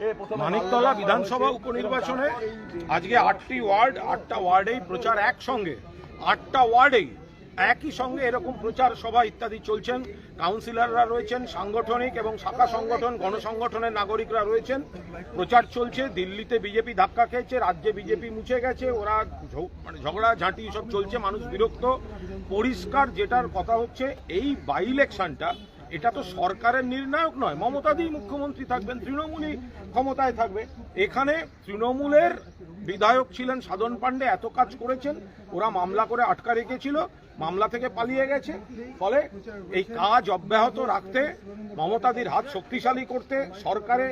এই মানিকতলা বিধানসভা উপনির্বাচনে আজকে আটটি ওয়ার্ড আটটা ওয়ার্ডেই প্রচার একসঙ্গে। আটটা ওয়ার্ডেই একই সঙ্গে এরকম প্রচার সভা ইত্যাদি চলছেন। কাউন্সিলররা রয়েছেন, সাংগঠনিক এবং শাখা সংগঠন, গণসংগঠনের নাগরিকরা রয়েছেন। প্রচার চলছে, দিল্লিতে বিজেপি ধাক্কা খেয়েছে, রাজ্যে বিজেপি মুছে গেছে, ওরা মানে ঝগড়া, ঝাঁটি সব চলছে, মানুষ বিরক্ত। পরিষ্কার যেটার কথা হচ্ছে, এই বাই ইলেকশনটা এটা তো সরকারের নির্ণায়ক নয়। মমতাদি মুখ্যমন্ত্রী থাকবেন, তৃণমূলই ক্ষমতায় থাকবে। এখানে তৃণমূলের বিধায়ক ছিলেন সাধন পাণ্ডে, এত কাজ করেছেন, ওরা মামলা করে আটকা রেখেছিল, মামলা থেকে পালিয়ে গেছে। ফলে এই কাজ অব্যাহত রাখতে মমতাদির হাত শক্তিশালী করতে সরকারে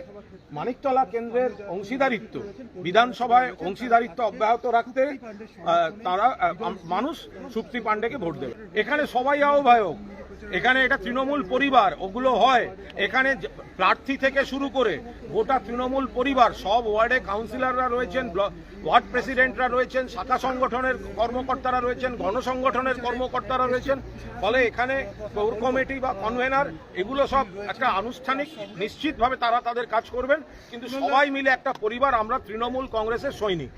মানিকতলা কেন্দ্রের অংশীদারিত্ব, বিধানসভায় অংশীদারিত্ব অব্যাহত রাখতে তারা মানুষ সুপ্তি পাণ্ডেকে ভোট দেবে। এখানে সবাই আহ্বায়ক। এখানে এটা তৃণমূল পরিবার, ওগুলো হয়। এখানে প্রার্থী থেকে শুরু করে গোটা তৃণমূল পরিবার, সব ওয়ার্ডে কাউন্সিলররা রয়েছেন ওয়ার্ড প্রেসিডেন্টরা রয়েছেন, শাখা সংগঠনের কর্মকর্তারা রয়েছেন, গণসংগঠনের কর্মকর্তারা রয়েছেন। ফলে এখানে কোর কমিটি বা কনভেনার, এগুলো সব একটা আনুষ্ঠানিক, নিশ্চিতভাবে তারা তাদের কাজ করবেন। কিন্তু সবাই মিলে একটা পরিবার, আমরা তৃণমূল কংগ্রেসের সৈনিক।